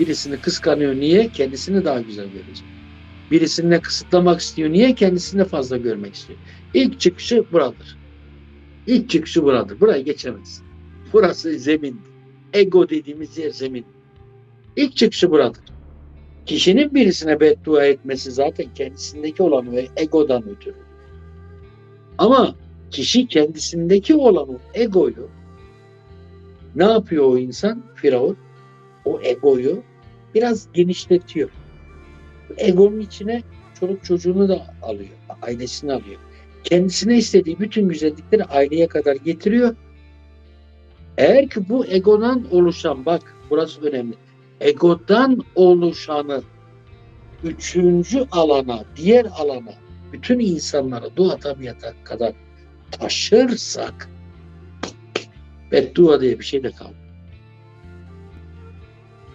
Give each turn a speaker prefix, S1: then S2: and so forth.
S1: Birisini kıskanıyor. Niye? Kendisini daha güzel görecek. Birisini kısıtlamak istiyor. Niye? Kendisini fazla görmek istiyor. İlk çıkışı buradır. İlk çıkışı buradır. Burayı geçemez. Burası zemin. Ego dediğimiz yer zemin. İlk çıkışı buradır. Kişinin birisine beddua etmesi zaten kendisindeki olan o egodan ötürü. Ama kişi kendisindeki olan o egoyu ne yapıyor o insan? Firavun o egoyu biraz genişletiyor. Egonun içine çoluk çocuğunu da alıyor. Ailesini alıyor. Kendisine istediği bütün güzellikleri aileye kadar getiriyor. Eğer ki bu egodan oluşan bak burası önemli. Egodan oluşanı üçüncü alana, diğer alana, bütün insanlara dua tabiata kadar taşırsak beddua diye bir şey de kalmaz.